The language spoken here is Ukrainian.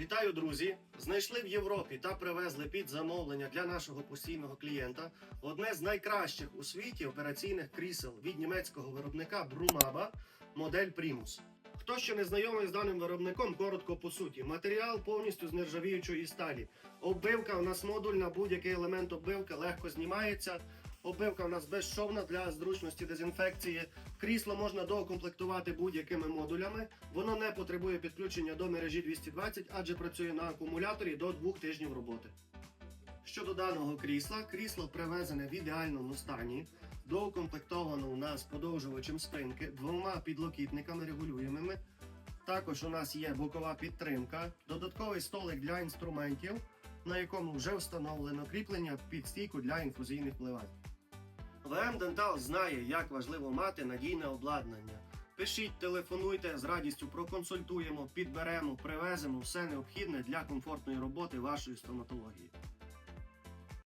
Вітаю, друзі! Знайшли в Європі та привезли під замовлення для нашого постійного клієнта одне з найкращих у світі операційних крісел від німецького виробника Brumaba, модель Primus. Хто ще не знайомий з даним виробником, коротко по суті. Матеріал повністю з нержавіючої сталі. Оббивка у нас модульна, будь-який елемент оббивки легко знімається. Оббивка у нас безшовна для зручності дезінфекції. Крісло можна доукомплектувати будь-якими модулями. Воно не потребує підключення до мережі 220, адже працює на акумуляторі до двох тижнів роботи. Щодо даного крісла, крісло привезене в ідеальному стані, доукомплектовано у нас подовжувачем спинки, двома підлокітниками регулюємими. Також у нас є бокова підтримка, додатковий столик для інструментів, на якому вже встановлено кріплення під стійку для інфузійних вливань. ВМ Дентал знає, як важливо мати надійне обладнання. Пишіть, телефонуйте, з радістю проконсультуємо, підберемо, привеземо все необхідне для комфортної роботи вашої стоматології.